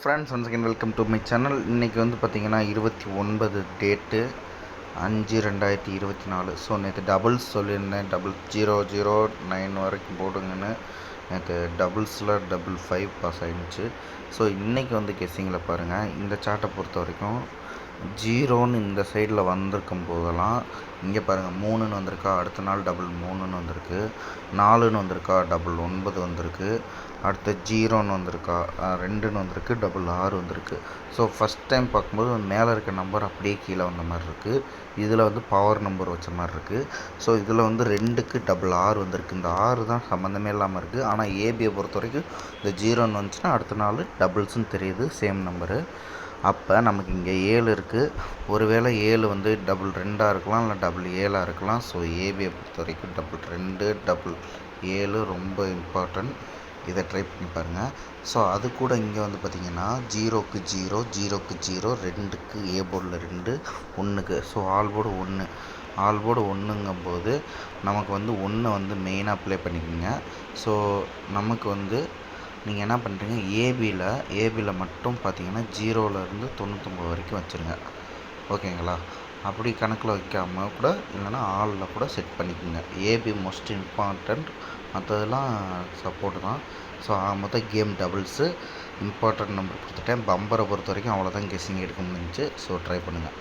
Friends once again welcome to my channel இன்றைக்கி வந்து பார்த்திங்கன்னா இருபத்தி ஒன்பது டேட்டு அஞ்சு ரெண்டாயிரத்தி இருபத்தி நாலு. ஸோ நேற்று டபுள்ஸ் சொல்லியிருந்தேன். டபுள் ஜீரோ ஜீரோ நைன் வரைக்கும் போடுங்கன்னு. நேற்று டபுள்ஸில் டபுள் ஃபைவ் பாஸ் ஆகிடுச்சு ஸோ இன்றைக்கி வந்து கெஸ்ஸிங்கில் பாருங்கள் இந்த சார்ட்டை பொறுத்த வரைக்கும் ஜீரோன்னு இந்த சைடில் வந்திருக்கும் போதெல்லாம் இங்கே பாருங்கள் மூணுன்னு வந்திருக்கா அடுத்த நாள் டபுள் மூணுன்னு வந்திருக்கு நாலுன்னு வந்திருக்கா டபுள் ஒன்பது வந்திருக்கு அடுத்து ஜீரோன்னு வந்திருக்கா ரெண்டுன்னு வந்திருக்கு டபுள் ஆறு வந்திருக்கு. ஸோ ஃபஸ்ட் டைம் பார்க்கும்போது மேலே இருக்க நம்பர் அப்படியே கீழே வந்த மாதிரி இருக்குது இதில் வந்து பவர் நம்பர் வச்ச மாதிரி இருக்குது ஸோ இதில் வந்து ரெண்டுக்கு டபுள் ஆறு வந்திருக்கு. இந்த ஆறு தான் சம்மந்தமே இல்லாமல் இருக்குது ஆனால் ஏபியை பொறுத்த வரைக்கும் இந்த ஜீரோன்னு வந்துச்சுன்னா அடுத்த நாள் டபுள்ஸ்னு தெரியுது சேம் நம்பரு அப்போ நமக்கு இங்கே ஏழு இருக்குது. ஒருவேளை ஏழு வந்து டபுள் ரெண்டாக இருக்கலாம் இல்லை டபுள் ஏழாக இருக்கலாம். ஸோ ஏபியை பொறுத்த வரைக்கும் டபுள் ரெண்டு டபுள் ஏழு ரொம்ப இம்பார்ட்டன்ட் இதை ட்ரை பண்ணி பாருங்கள் ஸோ அது கூட இங்கே வந்து பார்த்திங்கன்னா ஜீரோக்கு ஜீரோ ஜீரோக்கு ஜீரோ ரெண்டுக்கு ஏ போர்டில் ரெண்டு ஒன்றுக்கு ஸோ ஆல் போர்டு ஒன்று ஆல் போர்டு ஒன்றுங்கும்போது நமக்கு வந்து ஒன்று வந்து மெயினாக அப்ளை பண்ணிக்கோங்க. ஸோ நமக்கு வந்து நீங்கள் என்ன பண்ணுறீங்க ஏபியில் ஏபியில் மட்டும் பார்த்தீங்கன்னா ஜீரோவிலேருந்து தொண்ணூத்தொம்பது வரைக்கும் வச்சுருங்க. ஓகேங்களா? அப்படி கணக்கில் வைக்காம கூட இல்லைன்னா ஆளில் கூட செட் பண்ணிக்கோங்க. ஏபி மோஸ்ட் இம்பார்ட்டண்ட் மற்றதெல்லாம் சப்போர்ட் தான். ஸோ மொத்தம் கேம் டபுள்ஸு இம்பார்ட்டன்ட் நம்பர் கொடுத்துட்டேன். பம்பரை பொறுத்த வரைக்கும் அவ்வளோதான் கெஸ்ஸிங் எடுக்க முடிஞ்சு ஸோ ட்ரை பண்ணுங்கள்